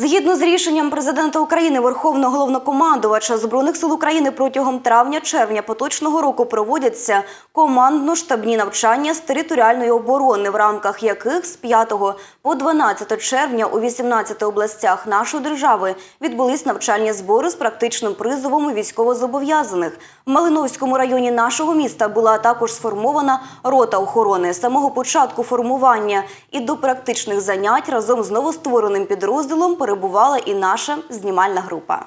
Згідно з рішенням президента України, Верховного головнокомандувача збройних сил України протягом травня-червня поточного року проводяться командно-штабні навчання з територіальної оборони, в рамках яких з 5 по 12 червня у 18 областях нашої держави відбулись навчальні збори з практичним призовом військовозобов'язаних. В Малиновському районі нашого міста була також сформована рота охорони. З самого початку формування і до практичних занять разом з новоствореним підрозділом перебувала і наша знімальна група.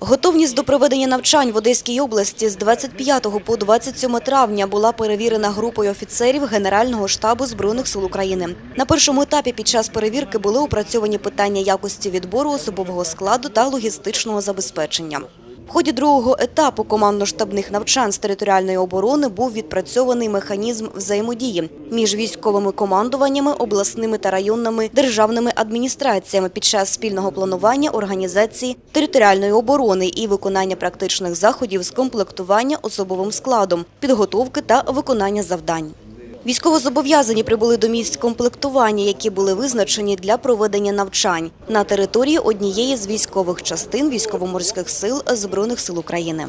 Готовність до проведення навчань в Одеській області з 25 по 27 травня була перевірена групою офіцерів Генерального штабу Збройних сил України. На першому етапі під час перевірки були опрацьовані питання якості відбору особового складу та логістичного забезпечення. В ході другого етапу командно-штабних навчань з територіальної оборони був відпрацьований механізм взаємодії між військовими командуваннями, обласними та районними державними адміністраціями під час спільного планування організації територіальної оборони і виконання практичних заходів з комплектування особовим складом, підготовки та виконання завдань. Військовозобов'язані прибули до місць комплектування, які були визначені для проведення навчань на території однієї з військових частин військово-морських сил Збройних сил України.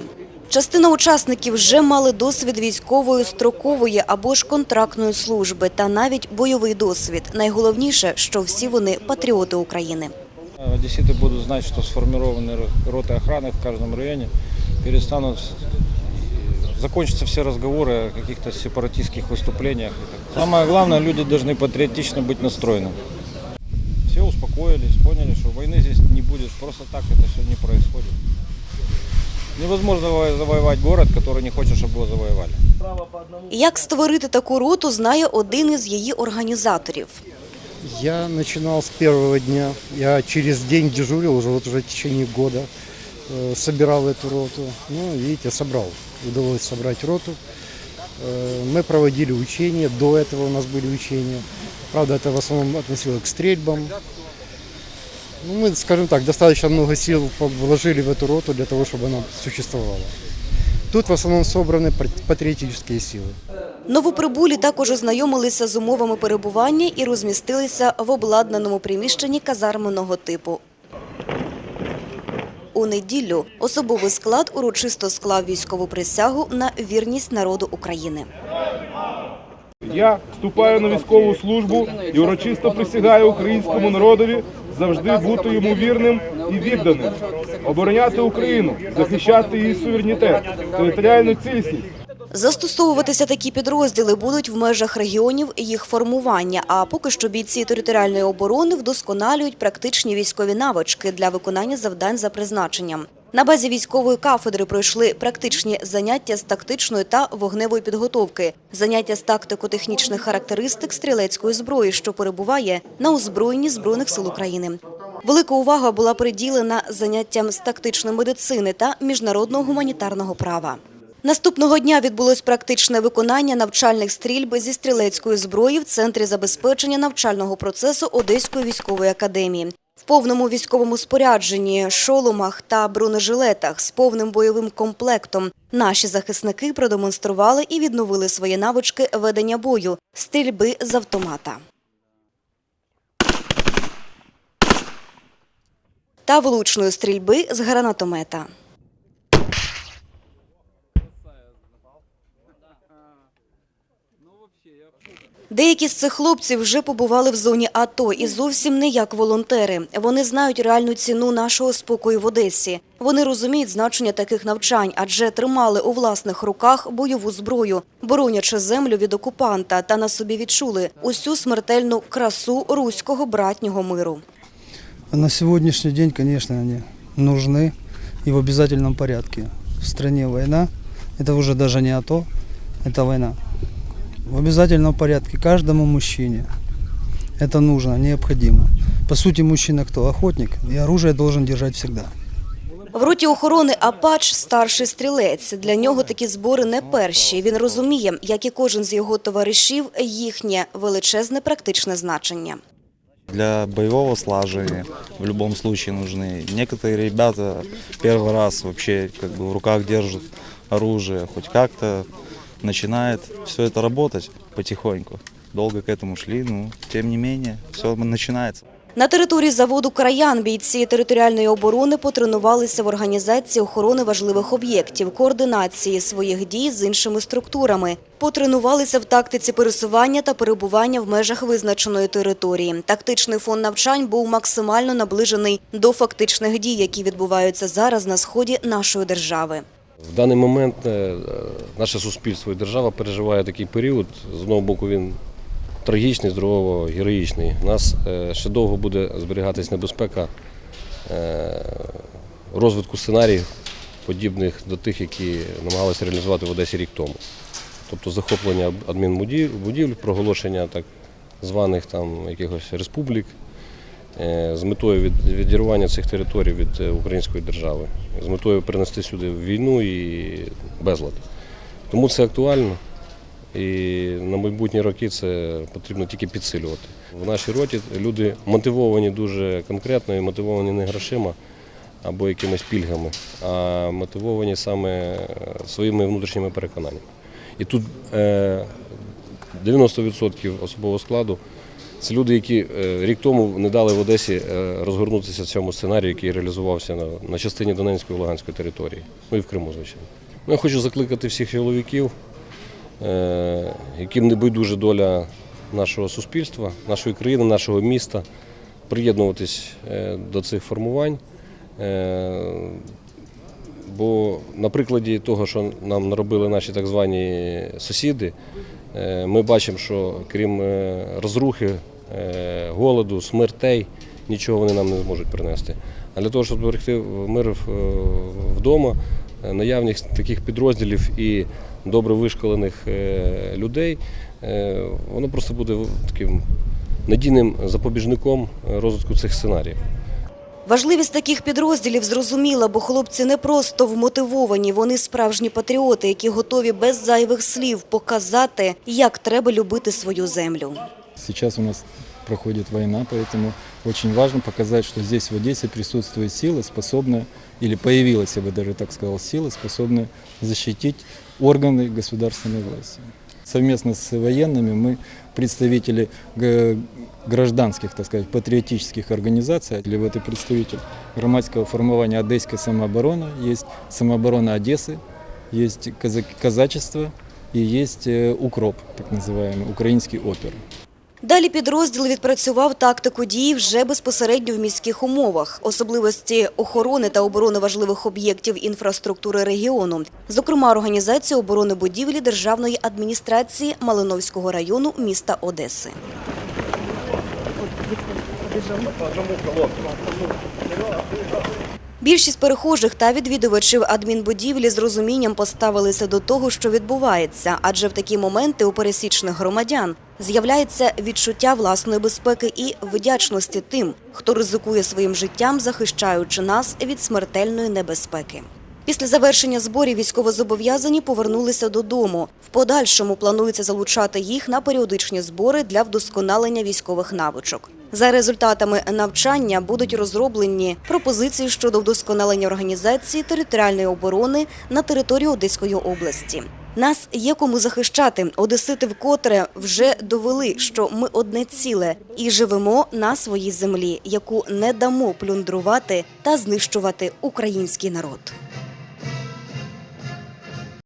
Частина учасників вже мали досвід військової строкової або ж контрактної служби та навіть бойовий досвід. Найголовніше, що всі вони патріоти України. Одесситы будут знать, что сформированы ро- роты охраны в каждом районе, перестанут, закончатся все разговоры о каких-то сепаратистских выступлениях. Самое главное, люди должны патриотично быть настроены. Все успокоились, поняли, что войны здесь не будет, просто так это все не происходит. Невозможно заво- завоевать город, который не хочет, чтобы его завоевали. Як створити таку роту, знає один із її організаторів. Я начинал с первого дня. Я через день дежурил уже вот уже в течение года. э, Собирал эту роту. Ну, видите, собрал. Удалось собрать роту. Э, Мы проводили учения. До этого у нас были учения. Правда, это в основном относилось к стрельбам. Ну, мы, скажем так, достаточно много сил по- вложили в эту роту для того, чтобы она существовала. Тут в основном собраны пат- патриотические силы. Новоприбулі також ознайомилися з умовами перебування і розмістилися в обладнаному приміщенні казарменного типу. У неділю особовий склад урочисто склав військову присягу на вірність народу України. Я вступаю на військову службу і урочисто присягаю українському народові завжди бути йому вірним і відданим, обороняти Україну, захищати її суверенітет, територіальну цілісність. Застосовуватися такі підрозділи будуть в межах регіонів їх формування. А поки що бійці територіальної оборони вдосконалюють практичні військові навички для виконання завдань за призначенням. На базі військової кафедри пройшли практичні заняття з тактичної та вогневої підготовки, заняття з тактико-технічних характеристик стрілецької зброї, що перебуває на озброєнні збройних сил України. Велика увага була приділена заняттям з тактичної медицини та міжнародного гуманітарного права. Наступного дня відбулось практичне виконання навчальних стрільб зі стрілецької зброї в центрі забезпечення навчального процесу Одеської військової академії. В повному військовому спорядженні, шоломах та бронежилетах з повним бойовим комплектом наші захисники продемонстрували і відновили свої навички ведення бою, стрільби з автомата. Та влучної стрільби з гранатомета. Деякі з цих хлопців вже побували в зоні АТО і зовсім не як волонтери. Вони знають реальну ціну нашого спокою в Одесі. Вони розуміють значення таких навчань, адже тримали у власних руках бойову зброю, боронячи землю від окупанта, та на собі відчули усю смертельну красу руського братнього миру. На сегодняшний день, конечно, они нужны и в обязательном порядке. В стране война, это уже даже не АТО, это война. В обязательном порядке каждому мужчине это нужно, необходимо. По сути, мужчина кто? Охотник, и оружие должен держать всегда. В роті охорони Апач – старший стрілець. Для нього такі збори не перші. Він розуміє, як і кожен з його товаришів, їхнє величезне практичне значення. Для боевого слаживания в любом случае нужны. Некоторые ребята первый раз вообще как бы в руках держат оружие, хоть как-то начинает все это работать потихоньку. Долго к этому шли, но тем не менее все начинается. На території заводу Краян бійці територіальної оборони потренувалися в організації охорони важливих об'єктів, координації своїх дій з іншими структурами. Потренувалися в тактиці пересування та перебування в межах визначеної території. Тактичний фон навчань був максимально наближений до фактичних дій, які відбуваються зараз на сході нашої держави. В даний момент е, наше суспільство і держава переживає такий період. З одного боку, він трагічний, з другого героїчний. У нас е, ще довго буде зберігатись небезпека е, розвитку сценаріїв, подібних до тих, які намагалися реалізувати в Одесі рік тому. Тобто захоплення адмінбудівель, проголошення так званих там якихось республік з метою від- відірвання цих територій від е, української держави, з метою принести сюди війну і безлад. Тому це актуально. І на майбутні роки це потрібно тільки підсилювати. В нашій роті люди мотивовані дуже конкретно і мотивовані не грошима або якимись пільгами, а мотивовані саме е, своїми внутрішніми переконаннями. І тут е, 90% особового складу це люди, які е, рік тому не дали в Одесі е, розгорнутися цьому сценарію, який реалізувався на, на частині Донецької і Луганської території, ну і в Криму, звичайно. Ну, я хочу закликати всіх чоловіків, е, яким не байдуже доля нашого суспільства, нашої країни, нашого міста, приєднуватись до цих формувань. Бо на прикладі того, що нам наробили наші так звані сусіди, ми бачимо, що крім розрухи, голоду, смертей, нічого вони нам не зможуть принести. А для того, щоб зберегти мир вдома, е, наявність таких підрозділів і добре вишколених е, людей, е, воно просто буде таким надійним запобіжником е, розвитку цих сценаріїв. Важливість таких підрозділів зрозуміла, бо хлопці не просто вмотивовані, вони справжні патріоти, які готові без зайвих слів показати, як треба любити свою землю. Сейчас у нас проходит война, поэтому очень важно показать, что здесь в Одессе присутствует сила, способная, или появилась, я бы даже так сказал, сила, способная защитить органы государственной власти. Совместно с военными мы, представители гражданских, так сказать, патриотических организаций, или вот и представитель громадского формирования Одесской самообороны, есть самооборона Одессы, есть казачество и есть э, укроп, так называемый, украинский опер. Далі підрозділ відпрацював тактику дій вже безпосередньо в міських умовах, особливості охорони та оборони важливих об'єктів інфраструктури регіону, зокрема організацію оборони будівлі державної адміністрації Малиновського району міста Одеси. Більшість перехожих та відвідувачів адмінбудівлі з розумінням поставилися до того, що відбувається, адже в такі моменти у пересічних громадян з'являється відчуття власної безпеки і вдячності тим, хто ризикує своїм життям, захищаючи нас від смертельної небезпеки. Після завершення зборів військовозобов'язані повернулися додому. В подальшому планується залучати їх на періодичні збори для вдосконалення військових навичок. За результатами навчання будуть розроблені пропозиції щодо вдосконалення організації територіальної оборони на території Одеської області. Нас є кому захищати. Одесити вкотре вже довели, що ми одне ціле і живемо на своїй землі, яку не дамо плюндрувати та знищувати український народ.